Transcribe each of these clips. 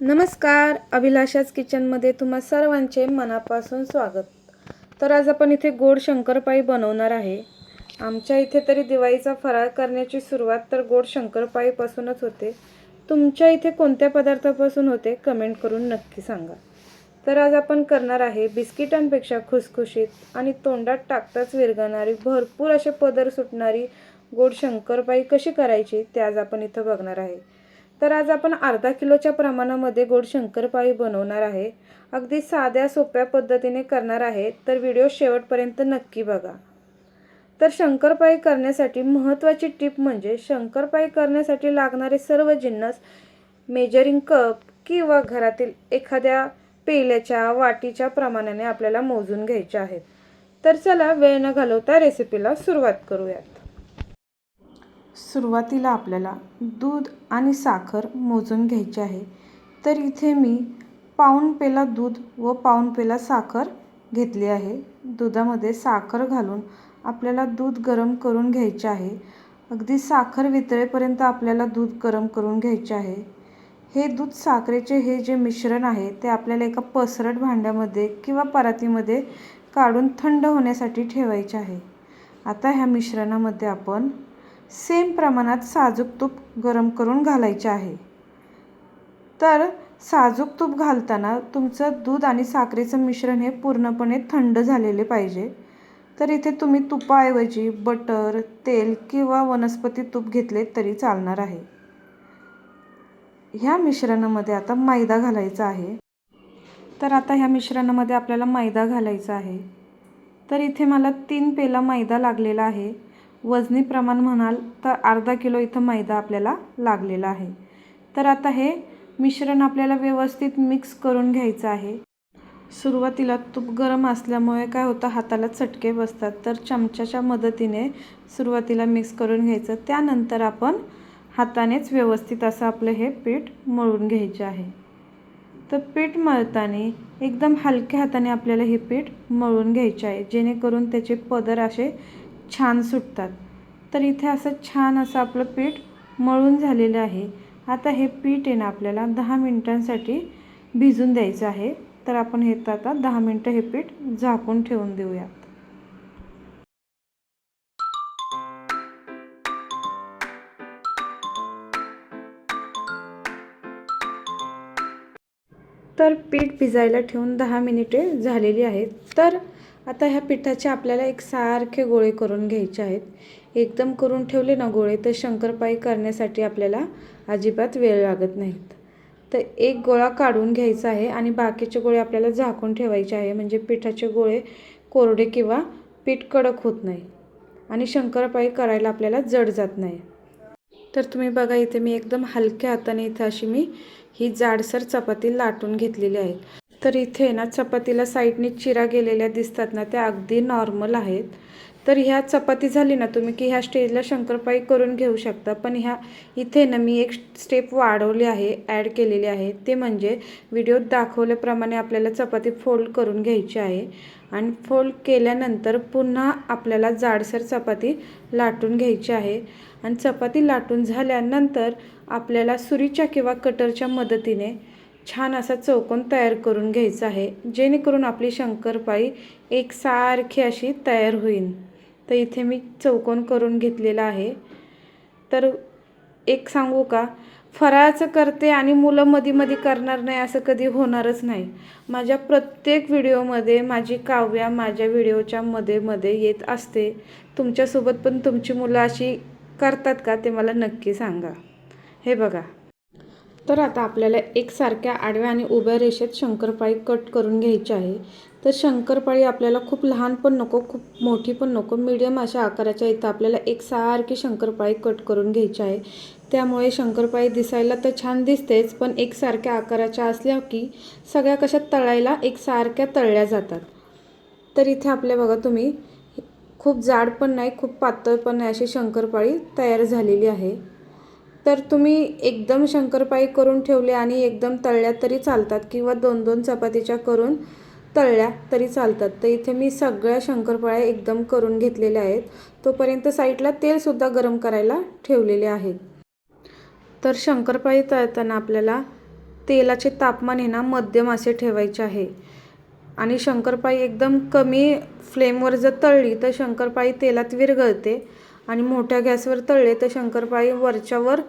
नमस्कार अभिलाषाच किचनमध्ये तुम्हा सर्वांचे मनापासून स्वागत. तर आज आपण इथे गोड शंकरपाळी बनवणार आहे. आमच्या इथे तरी दिवाळीचा फराळ करण्याची सुरुवात तर गोड शंकरपाळीपासूनच होते. तुमच्या इथे कोणत्या पदार्थापासून होते कमेंट करून नक्की सांगा. तर आज आपण करणार आहे बिस्किटांपेक्षा खुसखुशीत आणि तोंडात टाकताच विरघळणारी भरपूर असे पदर सुटणारी गोड शंकरपाळी कशी करायची ते आज आपण इथं बघणार आहे. तर आज आपण अर्धा किलोच्या प्रमाणामध्ये गोड शंकरपाळी बनवणार आहे. अगदी साध्या सोप्या पद्धतीने करणार आहे. तर व्हिडिओ शेवटपर्यंत नक्की बघा. तर शंकरपाळी करण्यासाठी महत्त्वाची टीप म्हणजे शंकरपाळी करण्यासाठी लागणारे सर्व जिन्नस मेजरिंग कप किंवा घरातील एखाद्या पेल्याच्या वाटीच्या प्रमाणाने आपल्याला मोजून घ्यायचे आहेत. तर चला वेळ न घालवता रेसिपीला सुरुवात करूयात. सुरुवातीला आपल्याला दूध आणि साखर मोजून घ्यायची आहे. तर इथे मी पाऊण पेला दूध व पाऊण पेला साखर घेतली आहे. दुधामध्ये साखर घालून आपल्याला दूध गरम करून घ्यायचे आहे. अगदी साखर वितळेपर्यंत आपल्याला दूध गरम करून घ्यायचे आहे. हे दूध साखरेचे हे जे मिश्रण आहे ते आपल्याला एका पसरट भांड्यामध्ये किंवा परातीमध्ये काढून थंड होण्यासाठी ठेवायचे आहे. आता ह्या मिश्रणामध्ये आपण सेम प्रमाणात साजूक तूप गरम करून घालायचे आहे. तर साजूक तूप घालताना तुमचं दूध आणि साखरेचं मिश्रण हे पूर्णपणे थंड झालेले पाहिजे. तर इथे तुम्ही तुपाऐवजी बटर तेल किंवा वनस्पती तूप घेतले तरी चालणार आहे. ह्या मिश्रणामध्ये आता मैदा घालायचा आहे. तर आता ह्या मिश्रणामध्ये आपल्याला मैदा घालायचा आहे. तर इथे मला तीन पेला मैदा लागलेला आहे. वजनी प्रमाण म्हणाल तर अर्धा किलो इथं मैदा आपल्याला लागलेला आहे. तर आता हे मिश्रण आपल्याला व्यवस्थित मिक्स करून घ्यायचं आहे. सुरुवातीला तूप गरम असल्यामुळे काय होतं? हाताला चटके बसतात. तर चमच्याच्या मदतीने सुरुवातीला मिक्स करून घ्यायचं. त्यानंतर आपण हातानेच व्यवस्थित असं आपलं हे पीठ मळून घ्यायचे आहे. तर पीठ मळताना एकदम हलक्या हाताने आपल्याला हे पीठ मळून घ्यायचे आहे. जेणेकरून त्याचे पदर असे छान सुटतात. तर इथे असं छान असं आपलं पीठ मळून झालेलं आहे. आता हे पीठ आहे ना आपल्याला दहा मिनटांसाठी भिजून द्यायचं आहे. तर आपण हे तर आता दहा मिनटं हे पीठ झाकून ठेवून देऊयात. तर पीठ भिजायला ठेवून दहा मिनिटे झालेली आहेत. तर आता ह्या पिठाचे आपल्याला एक सारखे गोळे करून घ्यायचे आहेत. एकदम करून ठेवले ना गोळे तर शंकरपाई करण्यासाठी आपल्याला अजिबात वेळ लागत नाहीत. तर एक गोळा काढून घ्यायचा आहे आणि बाकीचे गोळे आपल्याला झाकून ठेवायचे आहे म्हणजे पिठाचे गोळे कोरडे किंवा पीठ कडक होत नाही आणि शंकरपाई करायला आपल्याला जड जात नाही. तर तुम्ही बघा इथे मी एकदम हलक्या हाताने इथे अशी मी ही जाडसर चपाती लाटून घेतलेली आहे. तर इथे ना चपातीला साईडने चिरा गेलेल्या दिसतात ना त्या अगदी नॉर्मल आहेत. तर ह्या चपाती झाली ना तुम्ही की ह्या स्टेजला शंकरपाई करून घेऊ शकता. पण ह्या इथे ना मी एक स्टेप वाढवली आहे ॲड केलेली आहे. ते म्हणजे व्हिडिओत दाखवल्याप्रमाणे आपल्याला चपाती फोल्ड करून घ्यायची आहे. आणि फोल्ड केल्यानंतर पुन्हा आपल्याला जाडसर चपाती लाटून घ्यायची आहे. आणि चपाती लाटून झाल्यानंतर आपल्याला सुरीच्या किंवा कटरच्या मदतीने छान असा चौकोन तयार करून घ्यायचा आहे. जेणेकरून आपली शंकरपाळी एकसारखी अशी तयार होईल तर इथे मी चौकोन करून घेतलेला आहे. तर एक सांगू का? फराळाचं करते आणि मुलं मध्ये मध्ये करणार नाही असं कधी होणारच नाही. माझ्या प्रत्येक व्हिडिओमध्ये माझी काव्या माझ्या व्हिडिओच्या मध्ये मध्ये येत असते. तुमच्यासोबत पण तुमची मुलं अशी करतात का ते मला नक्की सांगा. हे बघा. तर आता आपल्याला एकसारख्या आडव्या आणि उभ्या रेषेत शंकरपाळी कट करून घ्यायची आहे. तर शंकरपाळी आपल्याला खूप लहान पण नको खूप मोठी पण नको मीडियम अशा आकाराच्या इथं आपल्याला एकसारखी शंकरपाळी कट करून घ्यायची आहे. त्यामुळे शंकरपाळी दिसायला तर छान दिसतेच पण एकसारख्या आकाराच्या असल्या की सगळ्या कशा तळायला एकसारख्या तळल्या जातात. तर इथे आपल्या बघा तुम्ही खूप जाड पण नाही खूप पातळ पण नाही अशी शंकरपाळी तयार झालेली आहे. तर तुम्ही एकदम शंकरपाळी करून ठेवले आणि एकदम तळल्या तरी चालतात किंवा दोन दोन चपातीच्या करून तळल्या तरी चालतात. तर इथे मी सगळ्या शंकरपाळ्या एकदम करून घेतलेल्या आहेत. तोपर्यंत साईडला तेलसुद्धा गरम करायला ठेवलेले आहेत तर शंकरपाळी तळताना आपल्याला तेलाचे तापमान आहे ना मध्यम असे ठेवायचे आहे. आणि शंकरपाळी एकदम कमी फ्लेमवर जर तळली तर शंकरपाळी तेलात विरघळते. आणि मोठ्या गॅसवर तळले तर शंकरपाळी वरच्यावर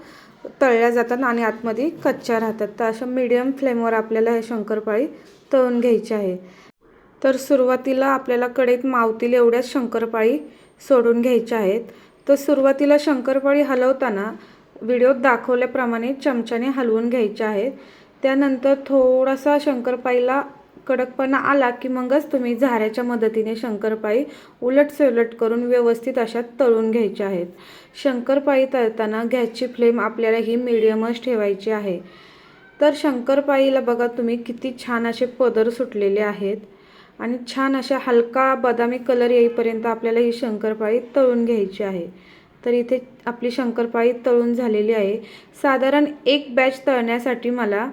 तळल्या जातात आणि आतमध्ये कच्च्या राहतात. तर अशा मिडियम फ्लेमवर आपल्याला हे शंकरपाळी तळून घ्यायची आहे. तर सुरुवातीला आपल्याला कडेत मावतील एवढ्याच शंकरपाळी सोडून घ्यायच्या आहेत. तर सुरुवातीला शंकरपाळी हलवताना व्हिडिओत दाखवल्याप्रमाणे चमच्याने हलवून घ्यायच्या आहेत. त्यानंतर थोडासा शंकरपाळीला कडकपणा आला की मगच तुम्ही झाऱ्याच्या मदतीने शंकरपाळी उलटसुलट करून व्यवस्थित अशा तळून घ्यायच्या आहेत. शंकरपाळी तळताना गॅसची फ्लेम आपल्याला ही मिडियमच ठेवायची आहे. तर शंकरपाळीला बघा तुम्ही किती छान असे पदर सुटलेले आहेत आणि छान अशा हलका बदामी कलर येईपर्यंत आपल्याला ही शंकरपाळी तळून घ्यायची आहे. तर इथे आपली शंकरपाळी तळून झालेली आहे. साधारण एक बॅच तळण्यासाठी मला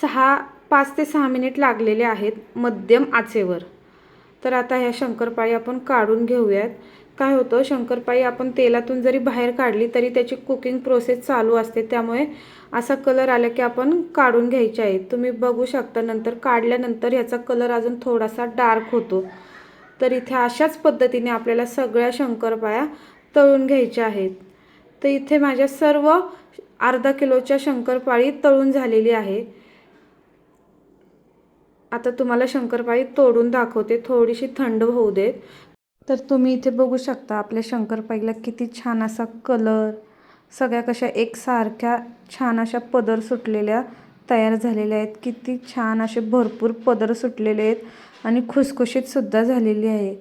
सहा पाच ते सहा मिनिट लागलेले आहेत मध्यम आचेवर. तर आता ह्या शंकरपाळी आपण काढून घेऊयात. काय होतं शंकरपाळी आपण तेलातून जरी बाहेर काढली तरी त्याची कुकिंग प्रोसेस चालू असते. त्यामुळे असा कलर आला की आपण काढून घ्यायचे आहे तुम्ही बघू शकता नंतर काढल्यानंतर ह्याचा कलर अजून थोडासा डार्क होतो. तर इथे अशाच पद्धतीने आपल्याला सगळ्या शंकरपाळ्या तळून घ्यायच्या आहेत. तर इथे माझ्या सर्व अर्धा किलोच्या शंकरपाळी तळून झालेली आहे. आता तुम्हाला शंकरपाळी तोडून दाखवते. थोडीशी थंड होऊ देत. तर तुम्ही इथे बघू शकता आपल्या शंकरपाळीला किती छान असा कलर सगळ्या कशा एकसारख्या छान अशा पदर सुटलेल्या तयार झालेल्या आहेत. किती छान असे भरपूर पदर सुटलेले आहेत आणि खुसखुशीतसुद्धा झालेली आहे.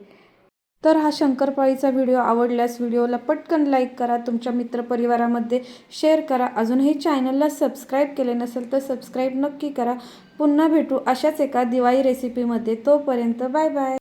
तर हा शंकरपाळीचा व्हिडिओ आवडल्यास व्हिडिओला पटकन लाईक करा तुमच्या मित्रपरिवारामध्ये शेअर करा. अजूनही चॅनलला सबस्क्राईब केले नसेल तर सबस्क्राईब नक्की करा. पुन्हा भेटू अशाच एका दिवाळी रेसिपीमध्ये. तोपर्यंत बाय बाय.